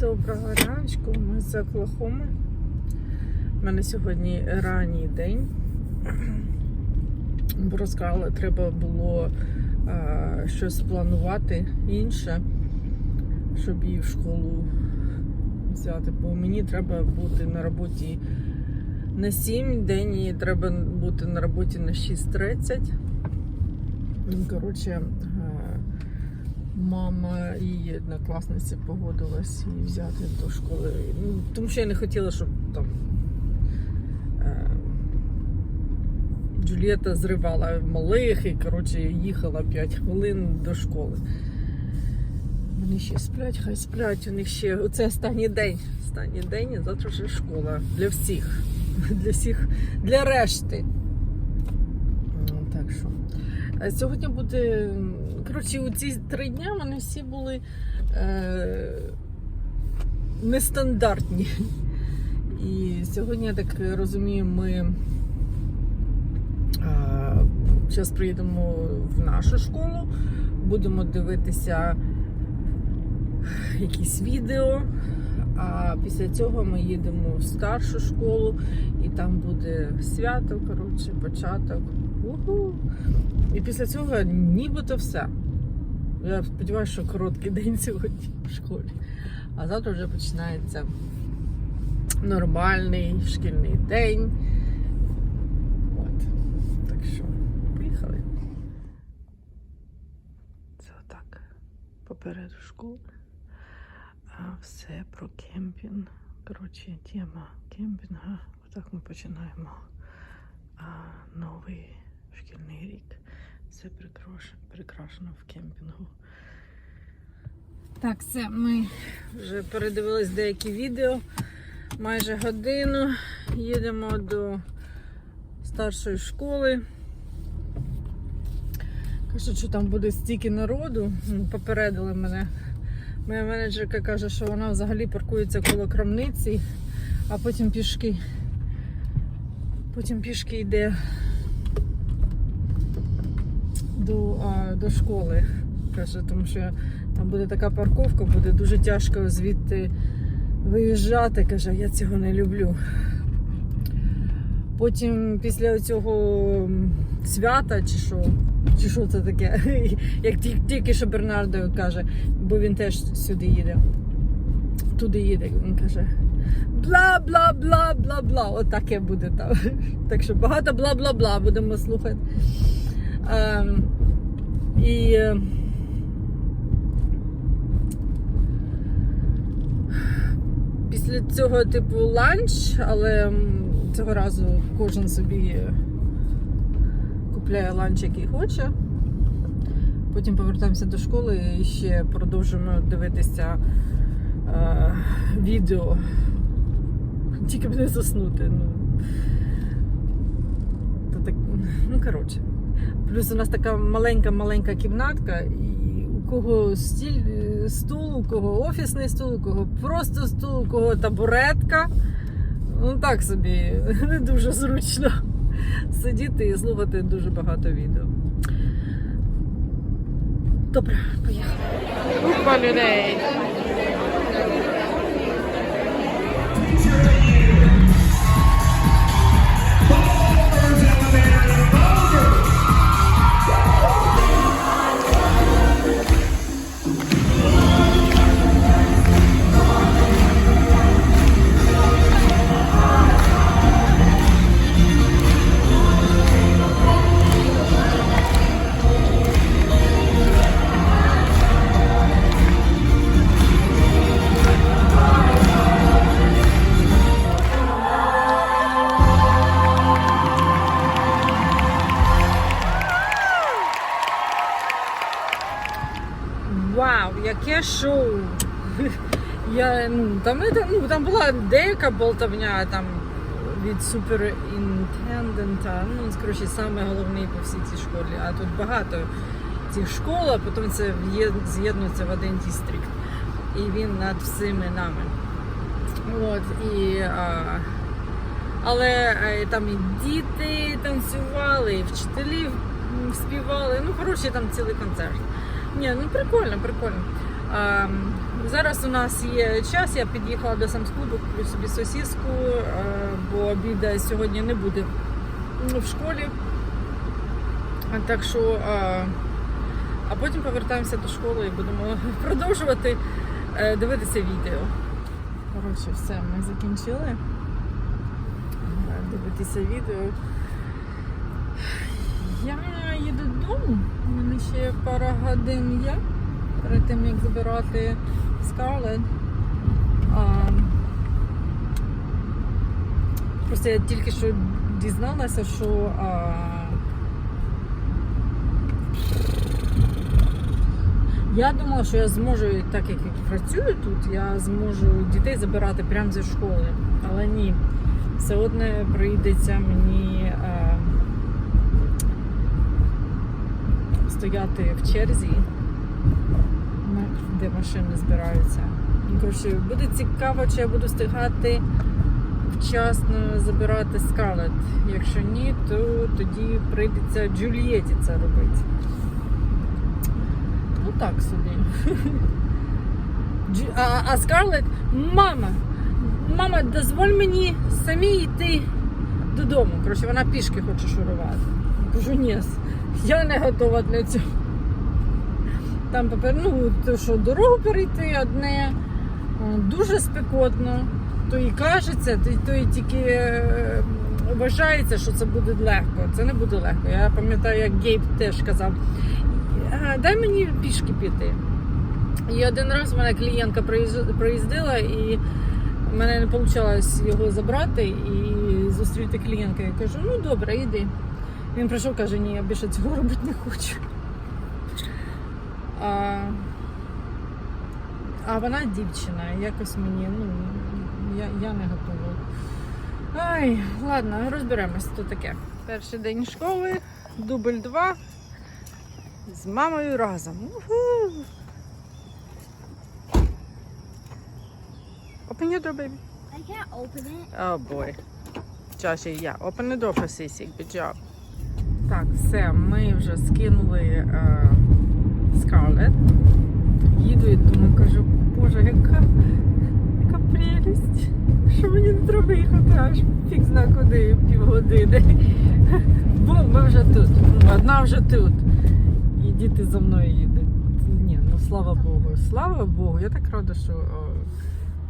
Доброго раночку, ми з Оклахоми. У мене сьогодні ранній день. Бо треба було а, щось планувати інше, щоб її в школу взяти. Бо мені треба бути на роботі на 7 день і треба бути на роботі на 6.30. Ну, Коротше, мама і однокласниця погодилась її взяти до школи. Ну, тому що я не хотіла, щоб там е, Джулієта зривала малих і коротше, їхала 5 хвилин до школи. Вони ще сплять, хай сплять. У них ще оце останній день. Останній день, і завтра вже школа. Для всіх. Для всіх, для решти. Так що. Е, Сьогодні буде. Коротше, у ці три дня вони всі були е, нестандартні. І сьогодні, я так розумію, ми зараз приїдемо в нашу школу, будемо дивитися якісь відео. А після цього ми їдемо в старшу школу, і там буде свято, коротше, початок. Уху. І після цього нібито все. Я сподіваюся, що короткий день сьогодні в школі. А завтра вже починається нормальний шкільний день. От. Так що, поїхали. Це отак. Попереду школи. А все про кемпінг. Коротше, тема кемпінга. Отак ми починаємо а, новий шкільний рік. Все прикрашено, в кемпінгу. Так, все, ми вже передивились деякі відео. Майже годину. Їдемо до старшої школи. Кажуть, що там буде стільки народу. Ну, Попередили мене. Моя менеджерка каже, що вона взагалі паркується коло крамниці, а потім пішки. Потім пішки йде до, а, до школи. Каже, тому що там буде така парковка, буде дуже тяжко звідти виїжджати. Каже, я цього не люблю. Потім після цього свята, чи що, чи що це таке, як тільки що Бернардо каже, бо він теж сюди їде. Туди їде, він каже. Бла бла бла бла бла. От таке буде там. Так що багато бла бла бла будемо слухати. Ем, і е, після цього типу ланч, але цього разу кожен собі купляє ланч, який хоче. Потім повертаємося до школи і ще продовжуємо дивитися е, відео. Тільки б не заснути. Ну, то так, ну коротше. Плюс у нас така маленька-маленька кімнатка, і у кого стіль, е, стул, у кого офісний стул, у кого просто стул, у кого табуретка. Ну так собі, не дуже зручно сидіти і слухати дуже багато відео. Добре, поїхали. Купа людей. Шоу! Я, ну, там, ну, там була деяка болтовня там, від суперінтендента, ну, коротше, саме головний по всій цій школі. А тут багато цих школ, а потім це з'єднується в один дістрикт. І він над всіми нами. От, і, а, але е, там і діти танцювали, і вчителі співали. Ну, хороший там цілий концерт. Ні, ну прикольно, прикольно. А, Зараз у нас є час, я під'їхала до самсклубу, куплю собі сосіску, е, бо обіда сьогодні не буде в школі. Так що, е, а потім повертаємося до школи і будемо продовжувати е, дивитися відео. Коротше, все, ми закінчили дивитися відео. Я їду додому. У мене ще пара годин є перед тим, як забирати Скарлет. Просто я тільки що дізналася, що а, я думала, що я зможу, так як я працюю тут, я зможу дітей забирати прямо зі школи. Але ні. Все одне прийдеться мені а, стояти в черзі, де машини збираються. Ну, Коротше, буде цікаво, чи я буду встигати вчасно забирати Скарлет. Якщо ні, то тоді прийдеться Джулієті це робити. Ну так собі. А, а Скарлет, мама, мама, дозволь мені самі йти додому. Коротше, вона пішки хоче шурувати. Я Кажу, ні, я не готова для цього. Там ну, то що дорогу перейти одне, дуже спекотно. То і кажеться, то, то і тільки е, вважається, що це буде легко. Це не буде легко. Я пам'ятаю, як Гейб теж казав, дай мені пішки піти. І один раз в мене клієнтка приїздила і в мене не вийшло його забрати і зустріти клієнтка. Я кажу, ну добре, йди. Він прийшов, каже, ні, я більше цього робити не хочу. А, а вона дівчина, якось мені, ну, я, я не готова. Ай, ладно, розберемось, то таке. Перший день школи, дубль 2 з мамою разом. Уху. Open your door, baby. I can't open it. Oh boy. Josh, yeah. Open the door for Sissy. Good job. Так, все, ми вже скинули е, Scarlett. Їду і думаю, кажу, боже, яка, яка прелість. Що мені не треба їхати аж фіг зна куди півгодини. Бо ми вже тут. Одна вже тут. І діти за мною їдуть. Ні, ну слава Богу. Слава Богу. Я так рада, що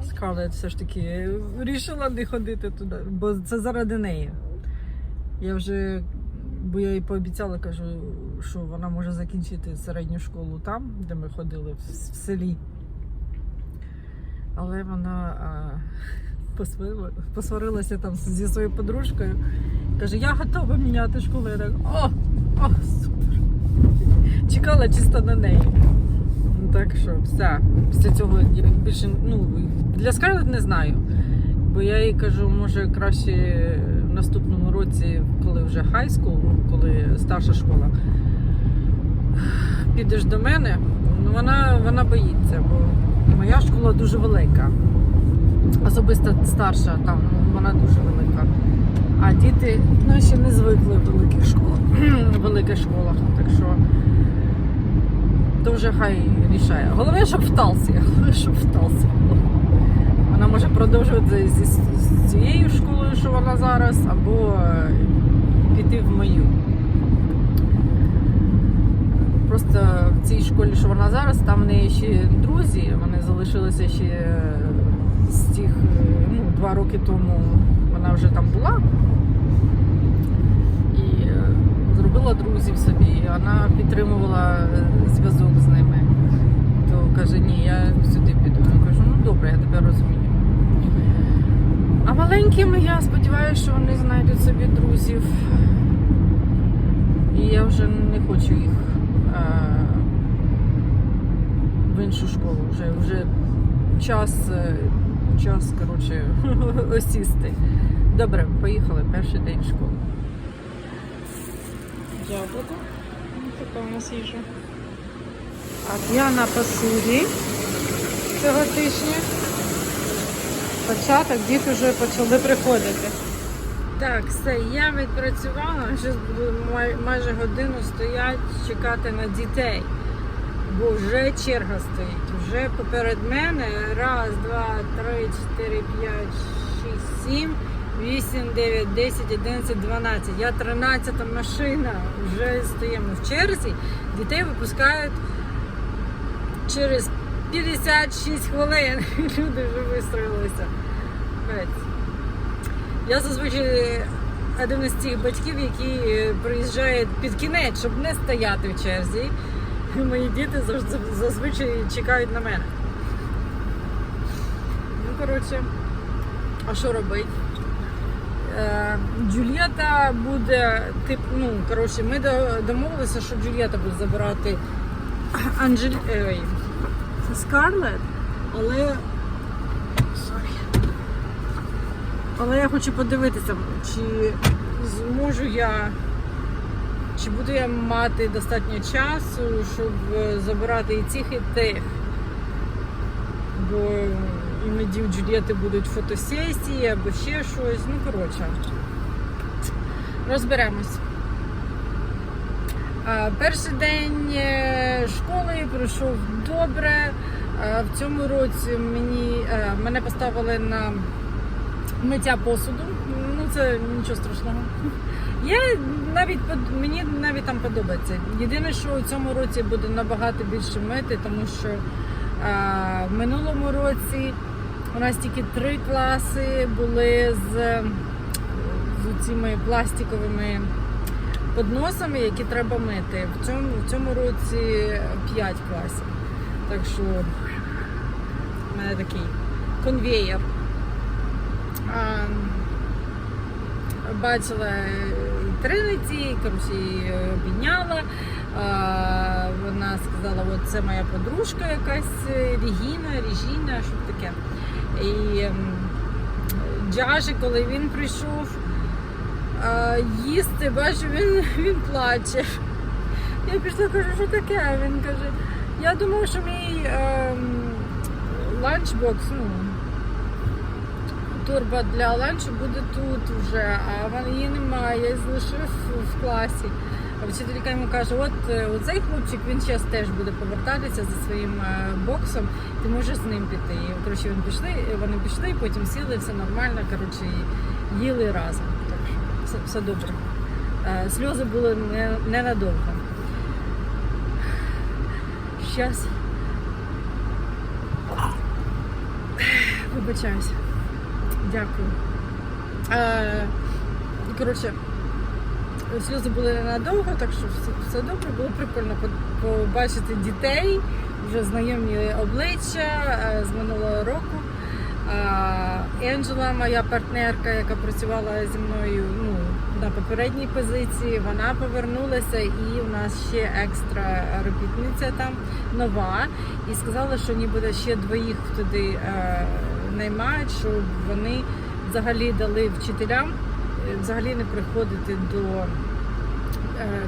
Скарлет все ж таки вирішила не ходити туди, бо це заради неї. Я вже, бо я їй пообіцяла, кажу, що вона може закінчити середню школу там, де ми ходили в, в селі. Але вона а, посварила- посварилася там зі своєю подружкою. Каже, я готова міняти школу. Я так, о, о, супер. Чекала чисто на неї. Ну, Так що все. Після цього я більше ну, для Скарлет не знаю. Бо я їй кажу, може краще в наступному році, коли вже ну, коли старша школа, підеш до мене. Вона, вона боїться, бо моя школа дуже велика. Особисто старша, там ну, вона дуже велика. А діти ну, ще не звикли в великих школах, в великих школах. Так що то вже хай рішає. Головне, щоб в Талсі. Головне, щоб в Талсі. Вона може продовжувати зі, з цією школою, що вона зараз, або е, піти в мою. Просто в цій школі, що вона зараз, там в неї ще друзі, вони залишилися ще е, з тих е, ну, два роки тому вона вже там була. І е, зробила друзів собі, вона підтримувала зв'язок з ними. То каже, ні, я сюди піду. Я кажу, ну добре, я тебе розумію. А маленькими я сподіваюся, що вони знайдуть собі друзів. І я вже не хочу їх в іншу школу. Вже, вже час, е, час коротше, осісти. Добре, поїхали. Перший день школи. Яблуко. Така у нас їжа. А я на посуді цього тижня. Початок, діти вже почали приходити. Так, все, я відпрацювала. Зараз буду май- майже годину стояти, чекати на дітей. бо вже черга стоїть. Вже поперед мене раз, два, три, чотири, п'ять, шість, сім, вісім, дев'ять, десять, одинадцять, дванадцять. Я тринадцята машина. Вже стоїмо в черзі. Дітей випускають через 56 хвилин. Люди вже вистроїлися. Я зазвичай один із цих батьків, які е, приїжджають під кінець, щоб не стояти в черзі. І Мої діти зазвичай чекають на мене. Ну, коротше, а що робити? Е, Джульєта буде, тип, ну, коротше, ми домовилися, що Джульєта буде забирати Анджель... Ой, Скарлет, але. Але я хочу подивитися, чи зможу я, чи буду я мати достатньо часу, щоб е, забирати і цих, і тих. Бо іноді у Джульєти будуть фотосесії або ще щось. Ну, коротше, розберемось. Перший день е, школи пройшов добре. В цьому році мені, е, мене поставили на миття посуду. Ну це нічого страшного. Я навіть мені навіть там подобається. Єдине, що у цьому році буде набагато більше мити, тому що а, в минулому році у нас тільки три класи були з, з цими пластиковими подносами, які треба мити. В цьому, в цьому році 5 класів. Так що в мене такий конвеєр. Бачила і Триниці, коротше, її обійняла. Вона сказала, от це моя подружка якась е, Регіна, Режіна, що таке. І ем, коли він прийшов їсти, бачу, він, він плаче. Я пішла, кажу, що таке? Він каже, я думав, що мій ем, ланчбокс, ну, турба для ланчу буде тут вже, а її немає, я її залишив в класі. А вчителька йому каже, от е, оцей хлопчик він зараз теж буде повертатися за своїм е, боксом, ти можеш з ним піти. І коротше, він пішли, вони пішли, потім сіли, все нормально, коротше, їли разом. Так що все, все добре. Е, Сльози були не, ненадовго. Щас. Дякую. Е, коротше, сльози були ненадовго, так що все, все добре. Було прикольно побачити дітей, вже знайомі обличчя е, з минулого року. Енджела, моя партнерка, яка працювала зі мною ну, на попередній позиції, вона повернулася і у нас ще екстра робітниця там нова. І сказала, що ніби ще двоїх туди е, наймають, щоб вони взагалі дали вчителям е, взагалі не приходити до е,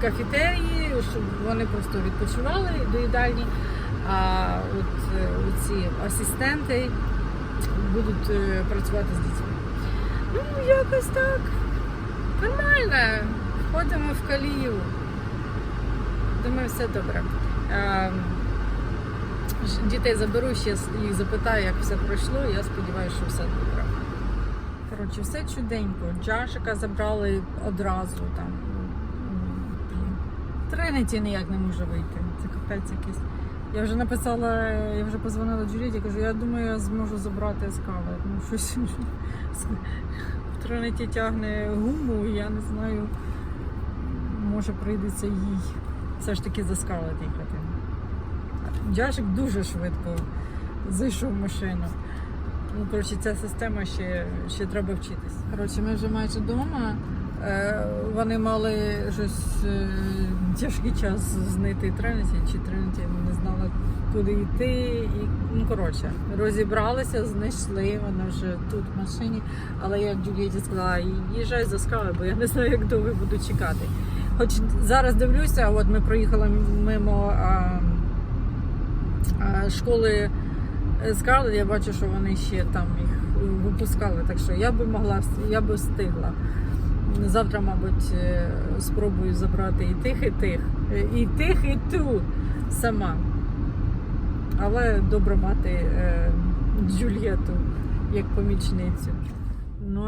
кафетерії, щоб вони просто відпочивали до їдальні. А от е, ці асистенти будуть працювати з дітьми. Ну, якось так. Нормально. Входимо в калію. Думаю, все добре. Дітей заберу, ще їх запитаю, як все пройшло. Я сподіваюся, що все добре. Коротше, все чуденько. Джашика забрали одразу там. Тринеті ніяк не може вийти. Це капець якийсь. Я вже написала, я вже позвонила Джуліті, кажу, я думаю, я зможу забрати скалет. Ну, щось в Тринеті тягне гуму, я не знаю, може прийдеться їй все ж таки за скалет їхати. Джашик дуже швидко зайшов в машину. Ну, коротше, ця система ще, ще треба вчитись. Коротше, ми вже майже вдома. Е, вони мали щось е, тяжкий час знайти Тринеті чи Тринеті не знала, куди йти. І, ну, коротше, розібралися, знайшли, вона вже тут в машині. Але я Джулієті сказала, їжджай за скали, бо я не знаю, як довго буду чекати. Хоч зараз дивлюся, от ми проїхали мимо а, школи Скарлет, я бачу, що вони ще там їх випускали, так що я би могла, я би встигла. Завтра, мабуть, е, спробую забрати і тих, і тих. Е, І тих, і ту. сама. Але добре мати е, Джульєту як помічницю